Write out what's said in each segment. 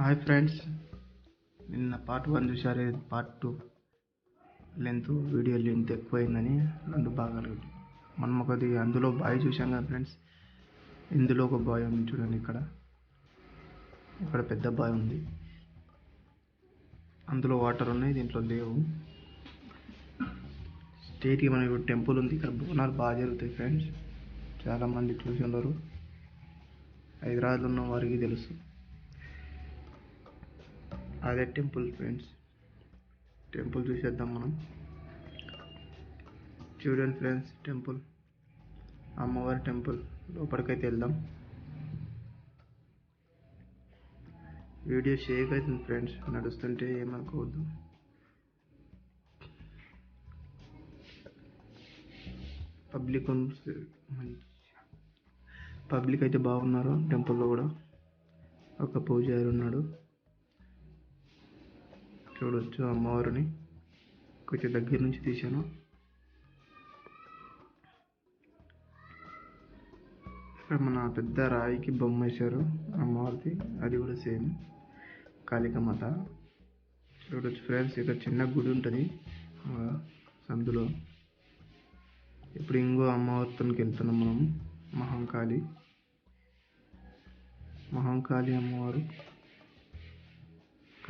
Hi friends. నిన్న part one చూసారు part two. Length video length ఎక్కువైందని రెండు భాగాలు మనం ఒకటి అందులో బాయ్ చూసాం కదా ఫ్రెండ్స్. ఇందులో ఒక బాయ్ ఉంది చూడండి ఇక్కడ. ఇక్కడ పెద్ద బాయ్ ఉంది. అందులో వాటర్ ఉన్నాయి దీంట్లో లేవు. స్టేట్కి మనకి టెంపుల్ ఉంది ఇక్కడ బోనాలు బాగా జరుగుతాయి ఫ్రెండ్స్. చాలామంది చూసి ఉన్నారు. హైదరాబాద్లో ఉన్న వారికి తెలుసు. అదే టెంపుల్ ఫ్రెండ్స్. టెంపుల్ చూసేద్దాం మనం. చూడండి ఫ్రెండ్స్ టెంపుల్. అమ్మవారి టెంపుల్. లోపలికైతే వెళ్దాం. వీడియో షేక్ అవుతుంది ఫ్రెండ్స్. నడుస్తుంటే ఏమనుకోవద్దు. పబ్లిక్ పబ్లిక్ అయితే బాగున్నారు టెంపుల్లో కూడా. ఒక పూజారి ఉన్నాడు. చూడవచ్చు అమ్మవారిని. కొంచెం దగ్గర నుంచి తీశాను. ఇక్కడ మన పెద్ద రాయికి బొమ్మ వేశారు అమ్మవారిది. అది కూడా సేమ్. కాళికమాత చూడొచ్చు ఫ్రెండ్స్ ఇక్కడ చిన్న గుడి ఉంటుంది. సందులో. ఇప్పుడు ఇంకో అమ్మవారితోనికి వెళ్తున్నాం మనం. మహంకాళి. మహంకాళి అమ్మవారు.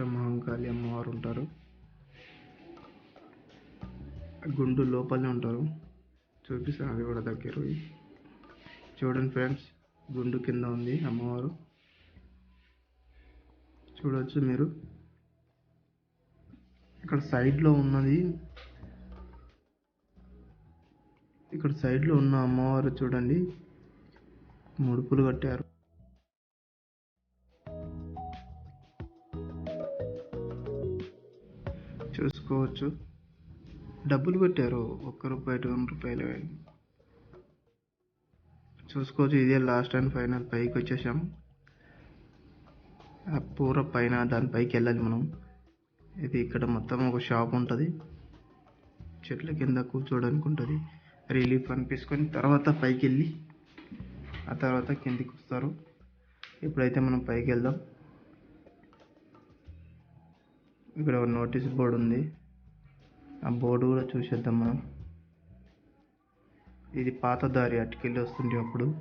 ఇక్కడ మహంకాళి అమ్మవారు ఉంటారు. గుండు లోపలనే ఉంటారు. చూపిస్తాను అది కూడా దగ్గర చూడండి ఫ్రెండ్స్ గుండు కింద ఉంది అమ్మవారు. చూడొచ్చు మీరు. ఇక్కడ సైడ్లో ఉన్నది. ఇక్కడ సైడ్లో ఉన్న అమ్మవారు చూడండి. ముడుపులు కట్టారు. చూసుకోవచ్చు డబ్బులు పెట్టారు. ఒక్క రూపాయి రెండు రూపాయలు చూసుకోవచ్చు. ఇదే లాస్ట్ అండ్ ఫైనల్ పైకి వచ్చేసాం. ఆ పూర పైన దాని పైకి వెళ్ళాలి మనం. ఇది ఇక్కడ మొత్తం ఒక షాప్ ఉంటుంది. చెట్ల కింద కూర్చోడానికి ఉంటుంది రిలీఫ్ అనిపించుకొని తర్వాత పైకి వెళ్ళి ఆ తర్వాత కిందికి వస్తారు. ఇప్పుడైతే మనం పైకి వెళ్దాం. ఇక్కడ ఒక నోటీస్ బోర్డు ఉంది. ఆ బోర్డు కూడా చూసేద్దాం మనం. ఇది పాత దారి అటుకెళ్ళి వస్తుంటే అప్పుడు.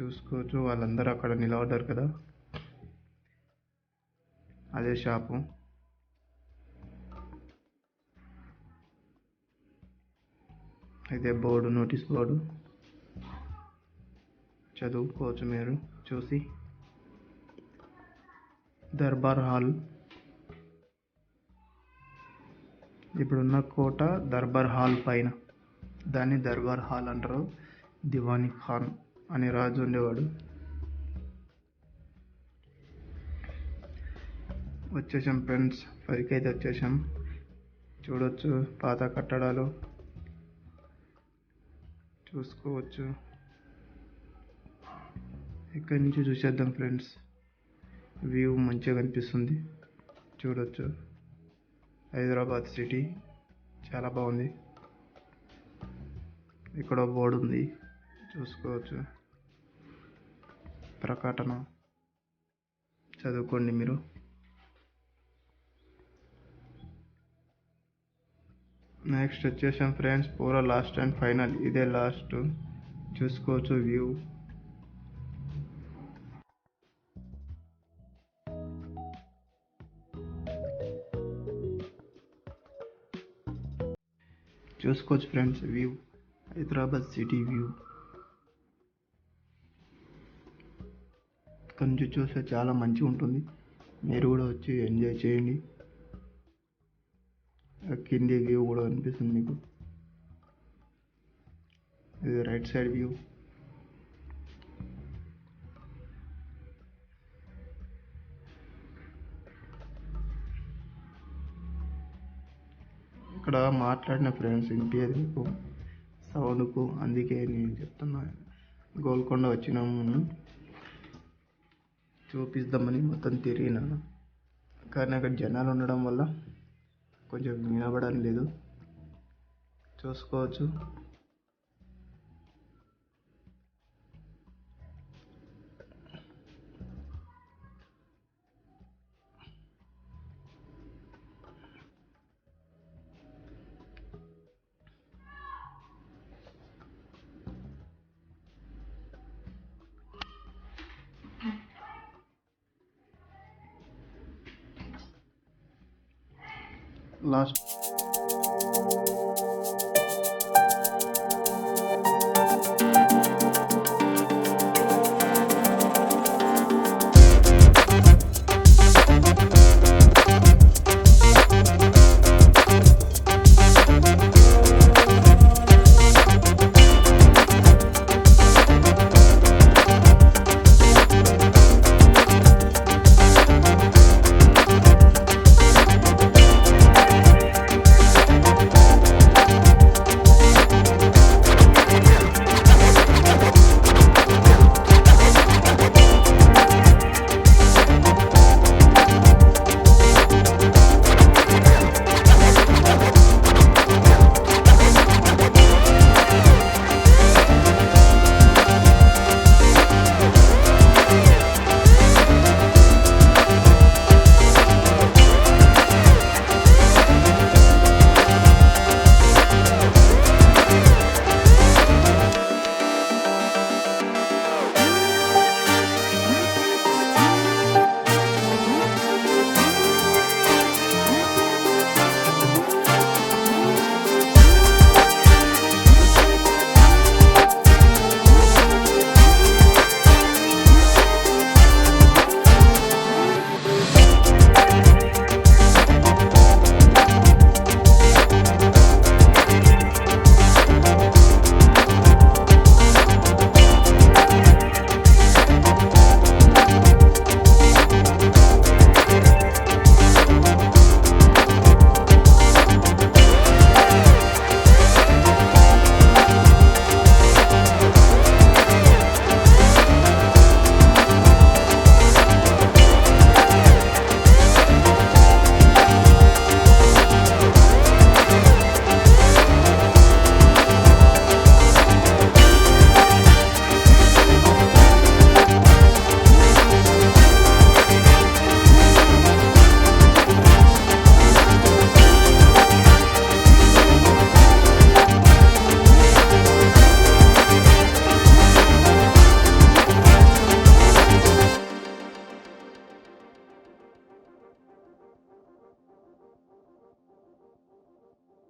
చూసుకోవచ్చు వాళ్ళందరూ అక్కడ నిలబడ్డారు కదా. అదే షాపు. ఇదే బోర్డు నోటీస్ బోర్డు. చదువుకోవచ్చు మీరు చూసి. దర్బార్ హాల్. ఇప్పుడున్న కోట దర్బార్ హాల్ పైన. దాన్ని దర్బార్ హాల్ అంటారు. దివానీ ఖాన్ అనే రాజు ఉండేవాడు. వచ్చేసాం ఫ్రెండ్స్. పైకి అయితే వచ్చేసాం. చూడొచ్చు పాత కట్టడాలు. చూసుకోవచ్చు. ఇక్కడి నుంచి చూసేద్దాం ఫ్రెండ్స్. వ్యూ మంచిగా కనిపిస్తుంది. చూడొచ్చు. హైదరాబాద్ సిటీ. చాలా బాగుంది. ఇక్కడ బోర్డు ఉంది. చూసుకోవచ్చు. ప్రకటన. చదువుకోండి మీరు. నెక్స్ట్ వచ్చేసాం ఫ్రెండ్స్. పూరా లాస్ట్ అండ్ ఫైనల్. ఇదే లాస్ట్. చూసుకోవచ్చు వ్యూ. చూసుకోవచ్చు friends view. Hyderabad city view. ఇక్కడ నుంచి చూస్తే చాలా మంచిగా ఉంటుంది. మీరు కూడా వచ్చి ఎంజాయ్ చేయండి. ఆ కింది వ్యూ కూడా కనిపిస్తుంది మీకు. ఇది రైట్ సైడ్ వ్యూ. అక్కడ మాట్లాడిన ఫ్రెండ్స్ వినిపించదు మీకు సౌండ్కు అందుకే నేను చెప్తున్నా. గోల్కొండ వచ్చినాము. చూపిద్దామని మొత్తం తిరిగినాను కానీ అక్కడ జనాలు ఉండడం వల్ల కొంచెం వినబడడం లేదు. చూసుకోవచ్చు. లాస్ట్